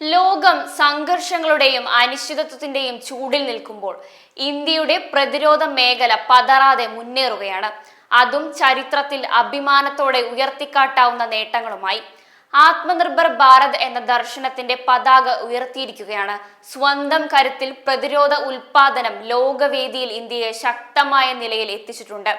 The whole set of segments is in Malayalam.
ലോകം സംഘർഷങ്ങളുടെയും അനിശ്ചിതത്വത്തിന്റെയും ചൂടിൽ നിൽക്കുമ്പോൾ ഇന്ത്യയുടെ പ്രതിരോധ മേഖല പതറാതെ മുന്നേറുകയാണ്. അതും ചരിത്രത്തിൽ അഭിമാനത്തോടെ ഉയർത്തിക്കാട്ടാവുന്ന നേട്ടങ്ങളുമായി. ആത്മനിർഭർ ഭാരത് എന്ന ദർശനത്തിന്റെ പതാക ഉയർത്തിയിരിക്കുകയാണ്. സ്വന്തം കരുത്തിൽ പ്രതിരോധ ഉൽപാദനം ലോകവേദിയിൽ ഇന്ത്യയെ ശക്തമായ നിലയിൽ എത്തിച്ചിട്ടുണ്ട്.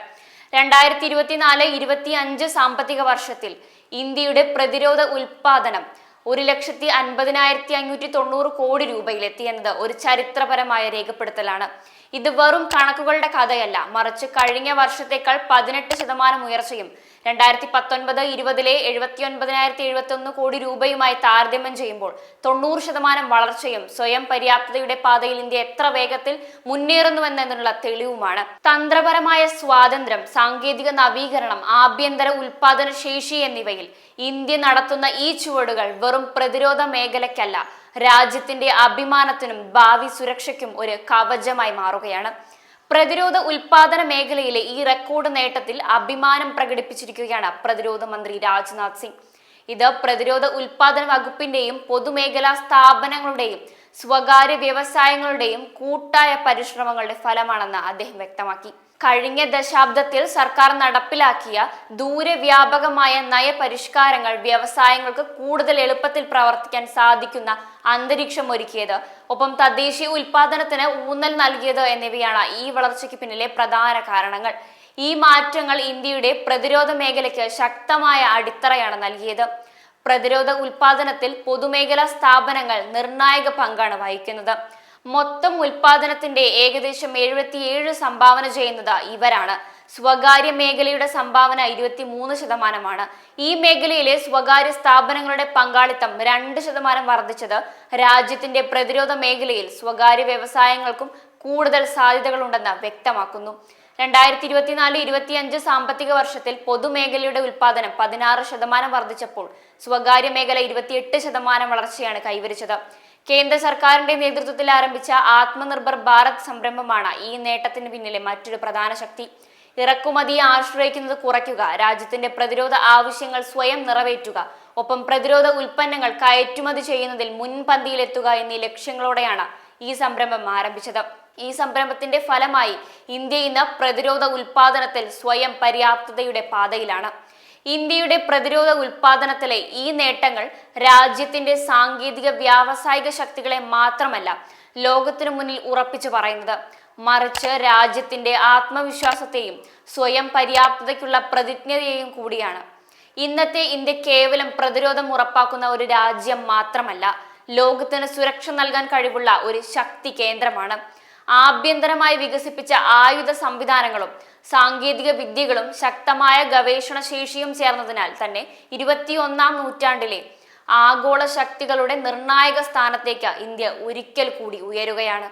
രണ്ടായിരത്തി ഇരുപത്തിനാല് ഇരുപത്തി അഞ്ച് സാമ്പത്തിക വർഷത്തിൽ ഇന്ത്യയുടെ പ്രതിരോധ ഉൽപാദനം ഒരു ലക്ഷത്തി അൻപതിനായിരത്തി അഞ്ഞൂറ്റി തൊണ്ണൂറ് കോടി രൂപയിലെത്തി എന്നത് ഒരു ചരിത്രപരമായ രേഖപ്പെടുത്തലാണ്. ഇത് വെറും കണക്കുകളുടെ കഥയല്ല. മറിച്ച് കഴിഞ്ഞ വർഷത്തേക്കാൾ പതിനെട്ട് ശതമാനം ഉയർച്ചയും രണ്ടായിരത്തി പത്തൊൻപത് ഇരുപതിലെ എഴുപത്തി ഒൻപതിനായിരത്തി എഴുപത്തി ഒന്ന് കോടി രൂപയുമായി താരതമ്യം ചെയ്യുമ്പോൾ തൊണ്ണൂറ് ശതമാനം വളർച്ചയും സ്വയം പര്യാപ്തതയുടെ പാതയിൽ ഇന്ത്യ എത്ര വേഗത്തിൽ മുന്നേറുന്നുവെന്നതിനുള്ള തെളിവുമാണ്. തന്ത്രപരമായ സ്വാതന്ത്ര്യം സാങ്കേതിക നവീകരണം ആഭ്യന്തര ഉൽപാദന ശേഷി എന്നിവയിൽ ഇന്ത്യ നടത്തുന്ന ഈ ചുവടുകൾ വെറും പ്രതിരോധ മേഖലയ്ക്കല്ല രാജ്യത്തിന്റെ അഭിമാനത്തിനും ഭാവി സുരക്ഷയ്ക്കും ഒരു കവചമായി മാറുകയാണ്. പ്രതിരോധ ഉൽപാദന മേഖലയിലെ ഈ റെക്കോർഡ് നേട്ടത്തിൽ അഭിമാനം പ്രകടിപ്പിച്ചിരിക്കുകയാണ് പ്രതിരോധ മന്ത്രി രാജ്നാഥ് സിംഗ്. ഇത് പ്രതിരോധ ഉൽപാദന വകുപ്പിന്റെയും പൊതുമേഖലാ സ്ഥാപനങ്ങളുടെയും സ്വകാര്യ വ്യവസായങ്ങളുടെയും കൂട്ടായ പരിശ്രമങ്ങളുടെ ഫലമാണെന്ന് അദ്ദേഹം വ്യക്തമാക്കി. കഴിഞ്ഞ ദശാബ്ദത്തിൽ സർക്കാർ നടപ്പിലാക്കിയ ദൂരവ്യാപകമായ നയപരിഷ്കാരങ്ങൾ വ്യവസായങ്ങൾക്ക് കൂടുതൽ എളുപ്പത്തിൽ പ്രവർത്തിക്കാൻ സാധിക്കുന്ന അന്തരീക്ഷം ഒരുക്കിയത് ഒപ്പം തദ്ദേശീയ ഉൽപാദനത്തിന് ഊന്നൽ നൽകിയത് എന്നിവയാണ് ഈ വളർച്ചയ്ക്ക് പിന്നിലെ പ്രധാന കാരണങ്ങൾ. ഈ മാറ്റങ്ങൾ ഇന്ത്യയുടെ പ്രതിരോധ മേഖലയ്ക്ക് ശക്തമായ അടിത്തറയാണ് നൽകിയത്. പ്രതിരോധ ഉൽപാദനത്തിൽ പൊതുമേഖലാ സ്ഥാപനങ്ങൾ നിർണായക പങ്കാണ് വഹിക്കുന്നത്. മൊത്തം ഉൽപാദനത്തിന്റെ ഏകദേശം എഴുപത്തിയേഴ് സംഭാവന ചെയ്യുന്നത് ഇവരാണ്. സ്വകാര്യ മേഖലയുടെ സംഭാവന ഇരുപത്തി മൂന്ന് ശതമാനമാണ്. ഈ മേഖലയിലെ സ്വകാര്യ സ്ഥാപനങ്ങളുടെ പങ്കാളിത്തം രണ്ട് ശതമാനം വർദ്ധിച്ചത് രാജ്യത്തിന്റെ പ്രതിരോധ മേഖലയിൽ സ്വകാര്യ വ്യവസായങ്ങൾക്കും കൂടുതൽ സാധ്യതകളുണ്ടെന്ന് വ്യക്തമാക്കുന്നു. രണ്ടായിരത്തി ഇരുപത്തിനാല് ഇരുപത്തിയഞ്ച് സാമ്പത്തിക വർഷത്തിൽ പൊതുമേഖലയുടെ ഉൽപാദനം പതിനാറ് ശതമാനം വർദ്ധിച്ചപ്പോൾ സ്വകാര്യ മേഖല ഇരുപത്തിയെട്ട് ശതമാനം വളർച്ചയാണ് കൈവരിച്ചത്. കേന്ദ്ര സർക്കാരിന്റെ നേതൃത്വത്തിൽ ആരംഭിച്ച ആത്മനിർഭർ ഭാരത് സംരംഭമാണ് ഈ നേട്ടത്തിന് പിന്നിലെ മറ്റൊരു പ്രധാന ശക്തി. ഇറക്കുമതിയെ ആശ്രയിക്കുന്നത് കുറയ്ക്കുക രാജ്യത്തിന്റെ പ്രതിരോധ ആവശ്യങ്ങൾ സ്വയം നിറവേറ്റുക ഒപ്പം പ്രതിരോധ ഉൽപ്പന്നങ്ങൾ കയറ്റുമതി ചെയ്യുന്നതിൽ മുൻപന്തിയിലെത്തുക എന്നീ ലക്ഷ്യങ്ങളോടെയാണ് ഈ സംരംഭം ആരംഭിച്ചത്. ഈ സംരംഭത്തിന്റെ ഫലമായി ഇന്ത്യ ഇന്ന് പ്രതിരോധ ഉൽപാദനത്തിൽ സ്വയം പര്യാപ്തതയുടെ പാതയിലാണ്. ഇന്ത്യയുടെ പ്രതിരോധ ഉൽപാദനത്തിലെ ഈ നേട്ടങ്ങൾ രാജ്യത്തിന്റെ സാങ്കേതിക വ്യാവസായിക ശക്തികളെ മാത്രമല്ല ലോകത്തിനു മുന്നിൽ ഉറപ്പിച്ചു പറയുന്നത്. മറിച്ച് രാജ്യത്തിന്റെ ആത്മവിശ്വാസത്തെയും സ്വയം പര്യാപ്തതയ്ക്കുള്ള പ്രതിജ്ഞതയെയും കൂടിയാണ്. ഇന്നത്തെ ഇന്ത്യ കേവലം പ്രതിരോധം ഉറപ്പാക്കുന്ന ഒരു രാജ്യം മാത്രമല്ല ലോകത്തിന് സുരക്ഷ നൽകാൻ കഴിവുള്ള ഒരു ശക്തി കേന്ദ്രമാണ്. ആഭ്യന്തരമായി വികസിപ്പിച്ച ആയുധ സംവിധാനങ്ങളും സാങ്കേതിക വിദ്യകളും ശക്തമായ ഗവേഷണ ശേഷിയും ചേർന്നതിനാൽ തന്നെ ഇരുപത്തിയൊന്നാം നൂറ്റാണ്ടിലെ ആഗോള ശക്തികളുടെ നിർണായക സ്ഥാനത്തേക്ക് ഇന്ത്യ ഒരിക്കൽ കൂടി ഉയരുകയാണ്.